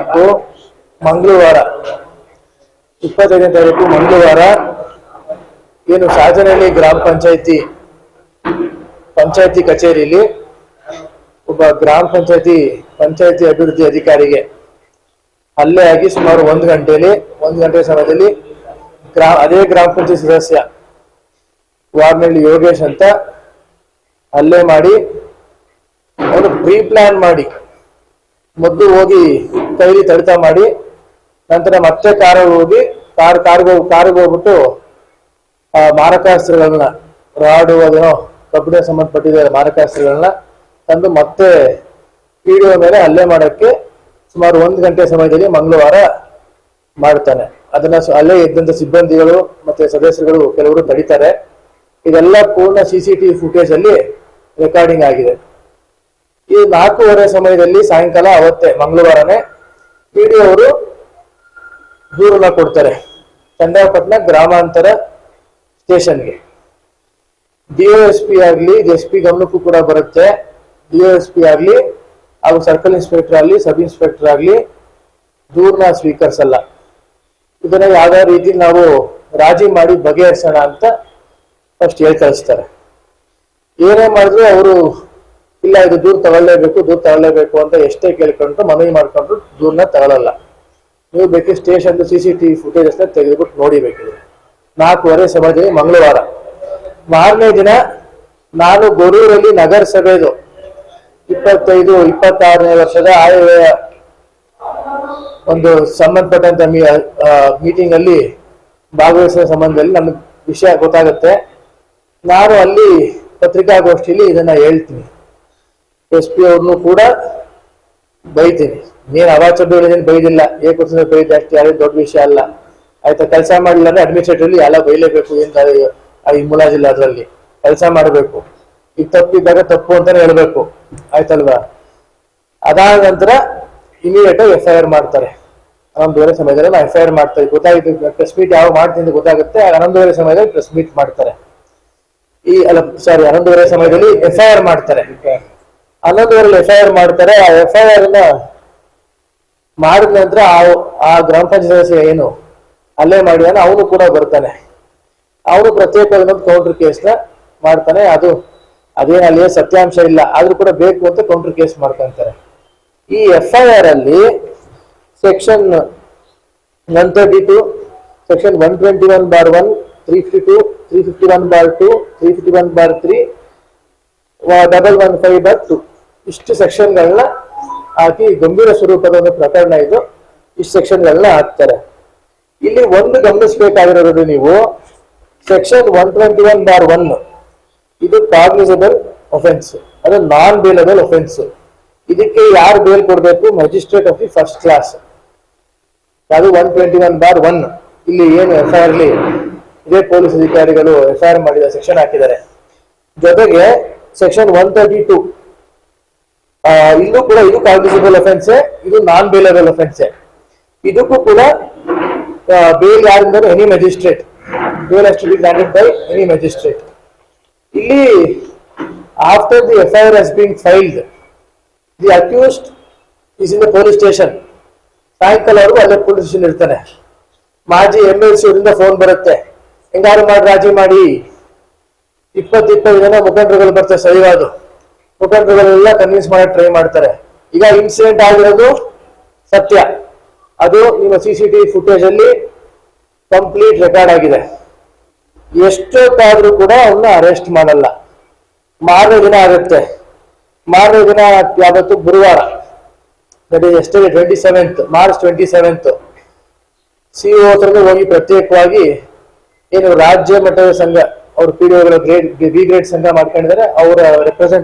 ತಾರೀಕು ಮಂಗಳವಾರ. ಇಪ್ಪತ್ತೈದನೇ ತಾರೀಕು ಮಂಗಳವಾರ. ಏನು ಸಾಜನಹಳ್ಳಿ ಗ್ರಾಮ ಪಂಚಾಯತಿ ಪಂಚಾಯತಿ ಕಚೇರಿಯಲ್ಲಿ ಒಬ್ಬ ಗ್ರಾಮ ಪಂಚಾಯತಿ ಪಂಚಾಯತಿ ಅಭಿವೃದ್ಧಿ ಅಧಿಕಾರಿಗೆ ಹಲ್ಲೆ ಆಗಿ ಸುಮಾರು ಒಂದು ಗಂಟೆಯಲ್ಲಿ ಒಂದು ಗಂಟೆ ಸಮಯದಲ್ಲಿ ಗ್ರಾ, ಅದೇ ಗ್ರಾಮ ಪಂಚಾಯತ್ ಸದಸ್ಯ ವಾರ್ನಹಳ್ಳಿ ಯೋಗೇಶ್ ಅಂತ ಹಲ್ಲೆ ಮಾಡಿ ಅವನು ಪ್ರೀ ಪ್ಲಾನ್ ಮಾಡಿ ಮೊದಲು ಹೋಗಿ ಕೈಲಿ ತಡಿತ ಮಾಡಿ ನಂತರ ಮತ್ತೆ ಕಾರು ಹೋಗಿ ಕಾರ್ ಕಾರ್ಗೆ ಕಾರ್ಗೆ ಹೋಗ್ಬಿಟ್ಟು, ಆ, ಮಾರಕಾಸ್ತ್ರಗಳನ್ನ ರಾಡು ಅದೇನೋ ಕಬ್ಬಿಣ ಸಂಬಂಧಪಟ್ಟಿದ ಮಾರಕಾಸ್ತ್ರಗಳನ್ನ ತಂದು ಮತ್ತೆ ಪೀಡಿಯೋ ಮೇಲೆ ಹಲ್ಲೆ ಮಾಡಕ್ಕೆ ಸುಮಾರು ಒಂದು ಗಂಟೆ ಸಮಯದಲ್ಲಿ ಮಂಗಳವಾರ ಮಾಡ್ತಾನೆ. ಅದನ್ನ ಅಲ್ಲೇ ಇದ್ದಂತ ಸಿಬ್ಬಂದಿಗಳು ಮತ್ತೆ ಸದಸ್ಯರುಗಳು ಕೆಲವರು ತಡಿತಾರೆ. ಇದೆಲ್ಲ ಪೂರ್ಣ ಸಿ ಸಿ ಟಿವಿ ಫುಟೇಜ್ ಅಲ್ಲಿ ರೆಕಾರ್ಡಿಂಗ್ ಆಗಿದೆ. ಈ ನಾಲ್ಕೂವರೆ ಸಮಯದಲ್ಲಿ ಸಾಯಂಕಾಲ ಅವತ್ತೇ, ಮಂಗಳವಾರನೇ ಪಿಡಿಒ ಅವರು ದೂರನ್ನ ಕೊಡ್ತಾರೆ. ಚಂದ್ರಪಟ್ಟಣ ಗ್ರಾಮಾಂತರ ಸ್ಟೇಷನ್ಗೆ. ಡಿಒಎಸ್ ಪಿ ಆಗಲಿ ಎಸ್ ಪಿ ಗಮನಕ್ಕೂ ಕೂಡ ಬರುತ್ತೆ. ಡಿಒಎಸ್ ಪಿ ಆಗಲಿ, ಹಾಗೂ ಸರ್ಕಲ್ ಇನ್ಸ್ಪೆಕ್ಟರ್ ಆಗಲಿ, ಸಬ್ ಇನ್ಸ್ಪೆಕ್ಟರ್ ಆಗಲಿ ದೂರನ ಸ್ವೀಕರಿಸಲ್ಲ. ಇದನ್ನ ಯಾವ್ಯಾವ ರೀತಿ ನಾವು ರಾಜಿ ಮಾಡಿ ಬಗೆಹರಿಸೋಣ ಅಂತ ಫಸ್ಟ್ ಹೇಳಿ ಕಳಿಸ್ತಾರೆ ಏನೇ ಮಾಡಿದ್ರು ಅವರು ಇಲ್ಲ, ಇದು ದೂರ ತಗೊಳ್ಳೇಬೇಕು ದೂರ ತಗೊಳ್ಳೇಬೇಕು ಅಂತ ಎಷ್ಟೇ ಕೇಳ್ಕೊಂಡ್ರು ಮನವಿ ಮಾಡ್ಕೊಂಡ್ರು ದೂರನ್ನ ತಗೊಳ್ಳಲ್ಲ ನೀವು ಬೇಕಿ station C C TV footages ತೆಗೆದುಬಿಟ್ಟು ನೋಡಿಬೇಕಿದೆ ನಾಲ್ಕೂವರೆ ಸಮಯದಲ್ಲಿ ಮಂಗಳವಾರ. ಮಾರನೇ ದಿನ ನಾನು ಗೊರೂರಲ್ಲಿ ನಗರಸಭೆದು ಇಪ್ಪತ್ತೈದು, ಇಪ್ಪತ್ತಾರನೇ ವರ್ಷದ ಆಯವ್ಯಯ ಒಂದು ಸಂಬಂಧಪಟ್ಟಂತ ಮೀಟಿಂಗ್ ಅಲ್ಲಿ ಭಾಗವಹಿಸುವ ಸಂಬಂಧದಲ್ಲಿ ನಮ್ಗೆ ವಿಷಯ ಗೊತ್ತಾಗುತ್ತೆ. ನಾನು ಅಲ್ಲಿ ಪತ್ರಿಕಾಗೋಷ್ಠಿಯಲ್ಲಿ ಇದನ್ನ ಹೇಳ್ತೀನಿ. ಎಸ್ ಪಿ ಅವ್ರನ್ನು ಕೂಡ ಬೈತೀನಿ. ನೀನ್ ಅವಾಚಡ್ಡು ಹೇಳಿದ್ರೆ ಬೈದಿಲ್ಲ. ಏಕೋತ್ಸವ ಬೈದ ಅಷ್ಟು ಯಾರು ದೊಡ್ಡ ವಿಷಯ ಅಲ್ಲ. ಆಯ್ತಾ, ಕೆಲಸ ಮಾಡಿಲ್ಲ ಅಂದ್ರೆ ಅಡ್ಮಿನಿಸ್ಟ್ರೇಟಿವ್ಲಿ ಎಲ್ಲ ಬೈಲೇಬೇಕು ಆ ಈ ಮುಲಾಜಿಲ್ಲ ಅದರಲ್ಲಿ. ಕೆಲಸ ಮಾಡಬೇಕು. ಈಗ ತಪ್ಪಿದ್ದಾಗ ತಪ್ಪು ಅಂತಾನೆ ಹೇಳ್ಬೇಕು. ಆಯ್ತಲ್ವಾ? ಅದಾದ ನಂತರ ಇಮಿಡಿಯೇಟ್ ಎಫ್ ಐ ಆರ್ ಮಾಡ್ತಾರೆ. ಹನ್ನೊಂದುವರೆ ಸಮಯದಲ್ಲಿ ನಾವು ಎಫ್ ಐ ಆರ್ ಮಾಡ್ತಾರೆ ಗೊತ್ತಾಗಿದ್ದು ಪ್ರೆಸ್ ಮೀಟ್ ಯಾವ ಮಾಡ್ತೀನಿ ಗೊತ್ತಾಗುತ್ತೆ. ಹನ್ನೊಂದುವರೆ ಸಮಯದಲ್ಲಿ ಪ್ರೆಸ್ ಮೀಟ್ ಮಾಡ್ತಾರೆ. ಈ, ಅಲ್ಲ ಸಾರಿ ಹನ್ನೊಂದುವರೆ ಸಮಯದಲ್ಲಿ ಎಫ್ ಐ ಆರ್ ಮಾಡ್ತಾರೆ. ಹನ್ನೊಂದುವರೆಲಿ ಎಫ್ ಐ ಆರ್ ಮಾಡ್ತಾರೆ. ಆ ಎಫ್ ಐ ಆರ್ನ ಮಾಡಿದ ನಂತರ ಆ ಗ್ರಾಮ ಪಂಚಾಯತ್ ಸದಸ್ಯ ಏನು ಅಲ್ಲೇ ಮಾಡಿದಾನೆ ಅವನು ಕೂಡ ಬರ್ತಾನೆ. ಅವನು ಪ್ರತ್ಯೇಕವಾದ ಕೌಂಟರ್ ಕೇಸ್ನ ಮಾಡ್ತಾನೆ. ಅದು ಅದೇನು ಅಲ್ಲಿ ಸತ್ಯಾಂಶ ಇಲ್ಲ. ಆದ್ರೂ ಕೂಡ ಬೇಕು ಅಂತ ಕೌಂಟರ್ ಕೇಸ್ ಮಾಡ್ಕೊಂತಾರೆ ಈ ಎಫ್ ಐ ಆರ್ ಅಲ್ಲಿ section one thirty two section one twenty one bar one three fifty two three fifty one bar two three fifty one bar three double one five bar two ಇಷ್ಟು ಸೆಕ್ಷನ್ಗಳನ್ನ ಹಾಕಿ ಗಂಭೀರ ಸ್ವರೂಪದ ಒಂದು ಪ್ರಕರಣ ಇದು. ಇಷ್ಟು ಸೆಕ್ಷನ್ಗಳನ್ನ ಹಾಕ್ತಾರೆ. ಇಲ್ಲಿ ಒಂದು ಗಮನಿಸಬೇಕಾಗಿರೋದು ನೀವು section one twenty one bar one. ಇದು ಕಾಗ್ನಿಸಬಲ್ ಒಫೆನ್ಸ್ ಅದು ನಾನ್ ಬೇಲಬಲ್ ಒಫೆನ್ಸ್ ಇದಕ್ಕೆ ಯಾರು ಬೇಲ್ ಕೊಡಬೇಕು? Magistrate of the first class ಅದು one twenty one bar one. ಇಲ್ಲಿ ಏನು ಎಫ್ ಐ ಆರ್ಲಿ ಇದೇ ಪೊಲೀಸ್ ಅಧಿಕಾರಿಗಳು ಎಫ್ ಐ ಆರ್ ಮಾಡಿದ ಸೆಕ್ಷನ್ ಹಾಕಿದ್ದಾರೆ. ಜೊತೆಗೆ ಸೆಕ್ಷನ್ ಒನ್ ತರ್ಟಿ ಟು. ಇಲ್ಲೂ ಕೂಡ ಇದು ಕಾಗ್ನಿಸಬಲ್ ಅಫೆನ್ಸ್ ಇದು ನಾನ್ ಬೇಲಬಲ್ ಅಫೆನ್ಸ್ ಇದಕ್ಕೂ ಕೂಡ ಬೇಲ್ ಯಾರಿಂದ any magistrate bail to be granted by any magistrate ಇಲ್ಲಿ after the F I R has been filed the accused is in the police station ಸಾಯಂಕಾಲವರೆಗೂ ಅಲ್ಲೇ police station ಇರ್ತಾನೆ. ಮಾಜಿ M L C ಅವರಿಂದ phone ಬರುತ್ತೆ. ಹೆಂಗಾರು ಮಾಡಿ, ರಾಜಿ ಮಾಡಿ. ಇಪ್ಪತ್ತು ಇಪ್ಪತ್ತು ಜನ ಮುಖಂಡರುಗಳು ಬರ್ತಾರೆ, ಸರಿವಾದು. ಮುಖಂಡರುಗಳೆಲ್ಲ ಕನ್ವಿನ್ಸ್ ಮಾಡಕ್ ಟ್ರೈ ಮಾಡ್ತಾರೆ. ಈಗ ಇನ್ಸಿಡೆಂಟ್ ಆಗಿರೋದು ಸತ್ಯ. ಅದು ನಿಮ್ಮ ಸಿ ಸಿ ಟಿವಿ ಫುಟೇಜ್ ಅಲ್ಲಿ ಕಂಪ್ಲೀಟ್ ರೆಕಾರ್ಡ್ ಆಗಿದೆ. ಎಷ್ಟೊತ್ತಾದ್ರೂ ಕೂಡ ಅವನ್ನ ಅರೆಸ್ಟ್ ಮಾಡಲ್ಲ. ಮಾರನೇ ದಿನ ಆಗುತ್ತೆ. ಮಾರನೇ ದಿನ ಯಾವತ್ತು ಗುರುವಾರ. ಎಷ್ಟೇ twenty seventh March twenty seventh C ಹತ್ರನೂ ಹೋಗಿ ಪ್ರತ್ಯೇಕವಾಗಿ ಏನು ರಾಜ್ಯ ಮಟ್ಟದ ಸಂಘ, ಅವ್ರ P D grade B grade ಸಂಘ ಮಾಡ್ಕೊಂಡಿದ್ದಾರೆ, ಅವರ ರೆಪ್ರೆಸೆಂಟ್